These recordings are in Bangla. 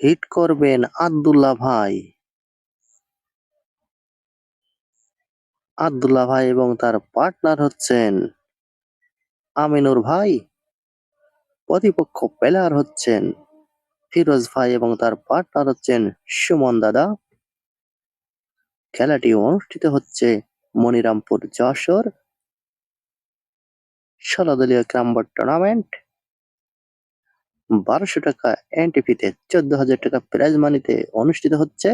হিট করবেন আব্দুল্লাহ ভাই। আব্দুল্লাহ ভাই এবং তার পার্টনার হচ্ছেন আমিনুর ভাই। প্রতিপক্ষ প্লেয়ার হচ্ছেন ফিরোজ ভাই এবং তার পার্টনার হচ্ছেন সুমন দাদা। খেলাটি অনুষ্ঠিত হচ্ছে মনিরামপুর যশোর। ষোলো দলীয় ক্রামবোর্ড টুর্নামেন্ট বারোশো টাকা এন্ট্রি ফিতে চোদ্দ হাজার টাকা প্রাইজ মানিতে অনুষ্ঠিত হচ্ছে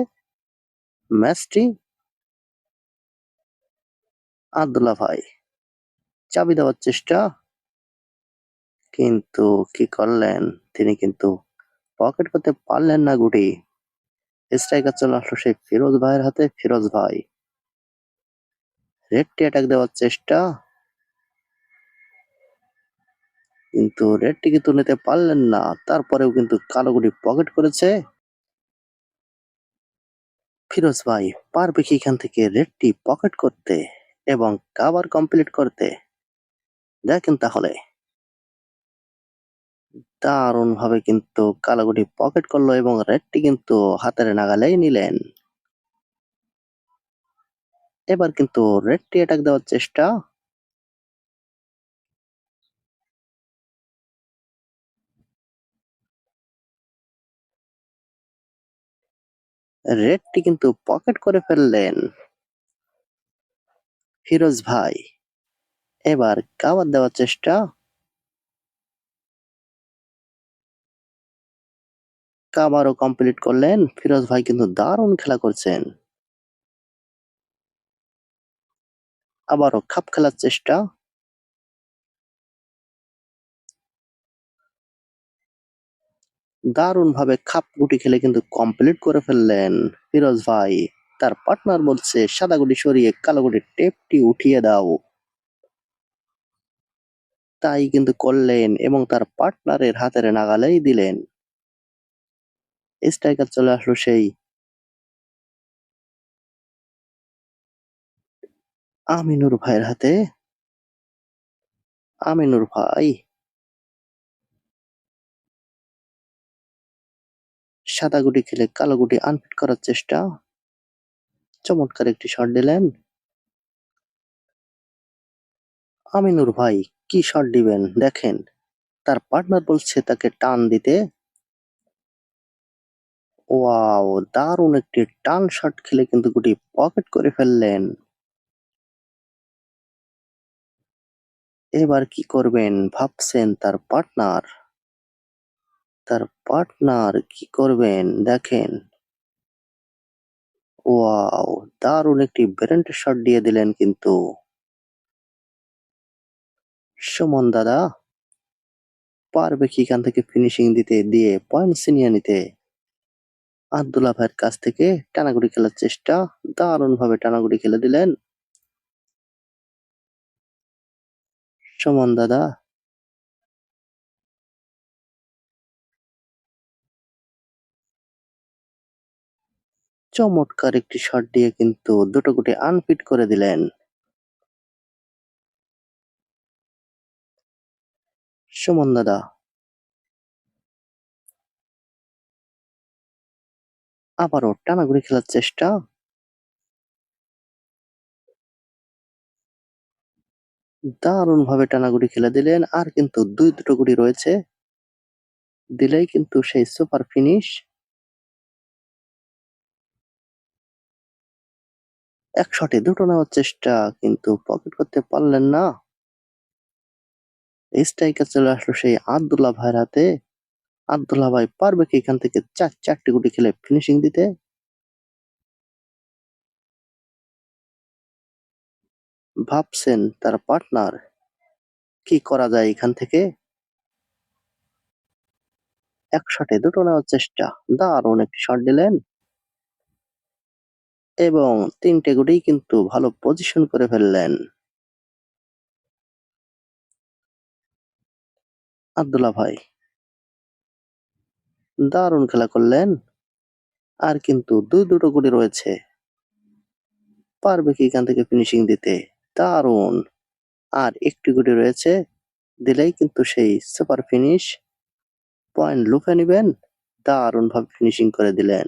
ম্যাচটি আব্দুল্লাহ ভাই। চাবি দেওয়ার চেষ্টা। কিন্তু কি করলেন? তিনি কিন্তু পকেট করতে পারলেন না গুটি। স্ট্রাইকার চলে আসলো সেই ফিরোজ ভাইয়ের হাতে। ফিরোজ ভাই রেডটি অ্যাটাক দেওয়ার চেষ্টা। কিন্তু রেডটি কিন্তু নিতে পারলেন না। তারপরেও কিন্তু কালো গুটি পকেট করেছে। ফিরোজ ভাই, পারবে কি এখান থেকে রেডটি পকেট করতে এবং কাভার কমপ্লিট করতে? দেখেন তাহলে। দারুণ ভাবে কিন্তু কালোগুটি পকেট করল এবং রেডটি কিন্তু হাতের নাগালেই নিলেন। এবার কিন্তু রেডটি অ্যাটাক দেওয়ার চেষ্টা। রেডটি কিন্তু পকেট করে ফেললেন। ফিরোজ ভাই, এবার কাবার দেওয়ার চেষ্টা। কাবারও কমপ্লিট করলেন। ফিরোজ ভাই কিন্তু দারুণ খেলা করছেন। আবারও খাপ খেলার চেষ্টা। দারুণ ভাবে খাপ গুটি খেলে কিন্তু কমপ্লিট করে ফেললেন ফিরোজ ভাই। তার পার্টনার বলছে, সাদা গুটি সরিয়ে কালো গুটির টেপটি উঠিয়ে দাও। তাই কিন্তু করলেন এবং তার পার্টনারের হাতের নাগালেই দিলেন। স্ট্রাইকার চলে আসলো সেই। আমিনুর ভাইয়ের হাতে। আমিনুর ভাই। সাদা গুটি খেলে কালো গুটি আনফিট করার চেষ্টা। চমৎকার একটি শট দিলেন। আমিনুর ভাই, কি শট দিবেন? দেখেন, তার পার্টনার বলছে তাকে টান দিতে। ওয়াও, দারুণ একটি টান শট খেলে কিন্তু গুটি পকেট করে ফেললেন। এবার কি করবেন? ভাবছেন তার পার্টনার তার পার্টনার কি করবেন? দেখেন। ওয়াও দারুণ একটি ব্রেন্ট শট দিয়ে দিলেন কিন্তু। সুমন দাদা, পারবে কি এখান থেকে ফিনিশিং দিতে? দিয়ে পয়েন্ট ছিনিয়ে নিতে। আব্দুল্লাহ ভাইয়ের কাছ থেকে টানাগুড়ি খেলার চেষ্টা দারুণ ভাবে টানাগুড়ি খেলে দিলেন। সুমন দাদা চমৎকার একটি শট দিয়ে কিন্তু দুটো গুটি আনফিট করে দিলেন। সুমন দাদা। আবারও টানাগুড়ি খেলার চেষ্টা। দারুণ ভাবে টানাগুড়ি খেলে দিলেন, আর কিন্তু দুই দুটো গুটি রয়েছে। দিলেই কিন্তু সেই সুপার ফিনিশ এক শটে দুটো নেওয়ার চেষ্টা, কিন্তু পকেট করতে পারলেন না। স্ট্রাইকার চলে আসলো সেই আব্দুল্লাহ ভাইয়ের হাতে। আব্দুল্লাহ ভাই পারবে কি এখান থেকে চার, চারটি গুটি খেলে ফিনিশিং দিতে? ভাবছেন তার পার্টনার কি করা যায় এখান থেকে? এক শটে দুটো নেওয়ার চেষ্টা। দারুণ একটি শট দিলেন। এবং তিনটে গুটি কিন্তু ভালো পজিশন করে ফেললেন। আব্দুল্লাহ ভাই, দারুণ খেলা করলেন। আর কিন্তু দুই দুটো গুটি রয়েছে। পারবে কি এখান থেকে ফিনিশিং দিতে? দারুণ। আর একটি গুটি রয়েছে, দিলেই কিন্তু সেই সুপার ফিনিশ পয়েন্ট লুফে নেবেন, দারুণভাবে ফিনিশিং করে দিলেন।